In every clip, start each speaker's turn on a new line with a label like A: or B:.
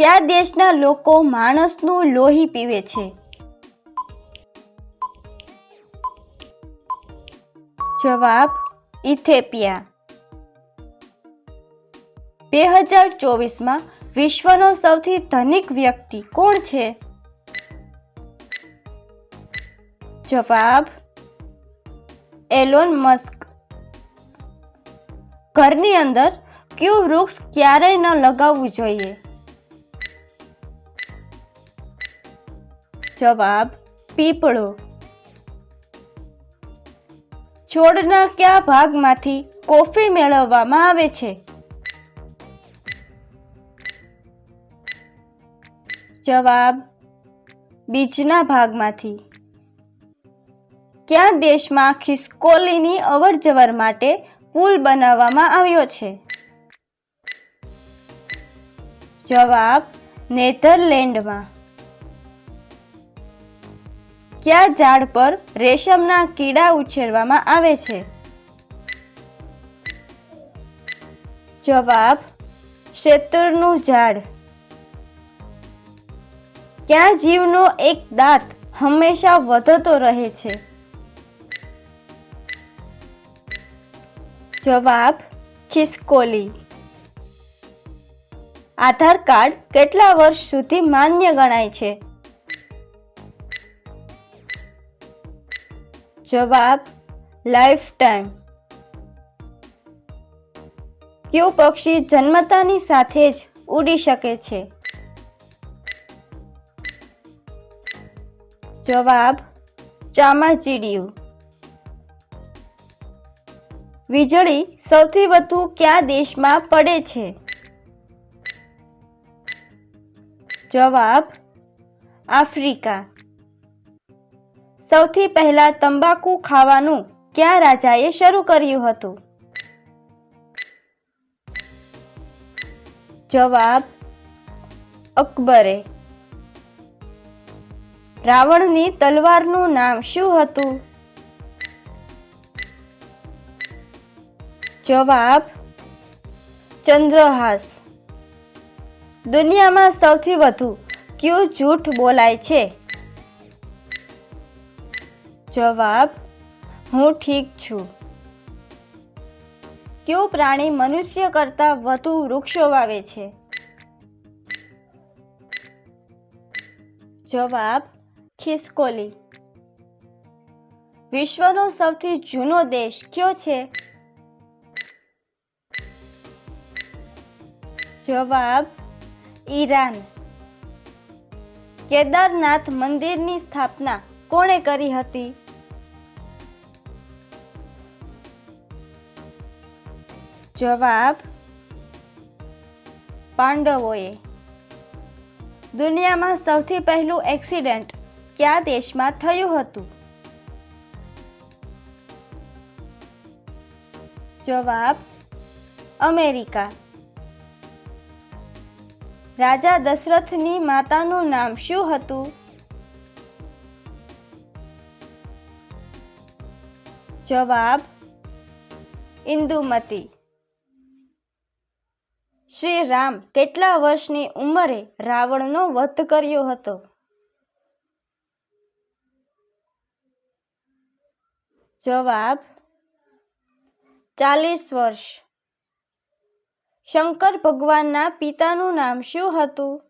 A: કયા દેશના લોકો માણસનું લોહી પીવે છે? જવાબ, ઇથેપિયા. બે હજાર ચોવીસમાં વિશ્વનો સૌથી ધનિક વ્યક્તિ કોણ છે? જવાબ, એલોન મસ્ક. ઘરની અંદર કયું વૃક્ષ ક્યારેય ન લગાવવું જોઈએ? જવાબ, પીપળો. છોડના કયા ભાગમાંથી કોફી મેળવવામાં આવે છે? જવાબ, બીજના ભાગમાંથી. કયા દેશમાં ખિસકોલીની અવરજવર માટે પુલ બનાવવામાં આવ્યો છે? જવાબ, નેધરલેન્ડમાં. કયા ઝાડ પર રેશમના કીડા ઉછેરવામાં આવે છે. જવાબ, શેતુરનું ઝાડ. કયા જીવનો એક દાંત હંમેશા વધતો રહે છે? જવાબ, ખિસકોલી. આધાર કાર્ડ કેટલા વર્ષ સુધી માન્ય ગણાય છે? જવાબ લાઈફ ટાઈમ કયું પક્ષી જન્મતાની સાથે જ ઉડી શકે છે? જવાબ, ચામાચીડિયું. વીજળી સૌથી વધુ કયા દેશમાં પડે છે? જવાબ, આફ્રિકા. સૌથી પહેલા તંબાકુ ખાવાનું કયા રાજાએ શરૂ કર્યું હતું? જવાબ, અકબરે. રાવણની તલવારનું નામ શું હતું? જવાબ, ચંદ્રહાસ. દુનિયામાં સૌથી વધુ ક્યુ જૂઠ બોલાય છે? જવાબ, હું ઠીક છું. કયું પ્રાણી મનુષ્ય કરતાં વધુ વૃક્ષો વાવે છે? જવાબ, ખિસકોલી. વિશ્વનો સૌથી જૂનો દેશ કયો છે? જવાબ, ઈરાન. કેદારનાથ મંદિરની સ્થાપના કોણે કરી હતી? જવાબ પાંડવોએ. દુનિયામાં સૌથી પહેલું એક્સિડન્ટ કયા દેશમાં થયું હતું? જવાબ અમેરિકા. રાજા દશરથની માતાનું નામ શું હતું? જવાબ ઇન્દુમતી. શ્રી રામ કેટલા વર્ષની ઉંમરે રાવણનો વધ કર્યો હતો? જવાબ, ચાલીસ વર્ષ. શંકર ભગવાનના પિતાનું નામ શું હતું?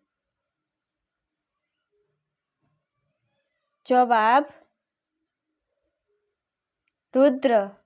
A: જવાબ, રુદ્ર.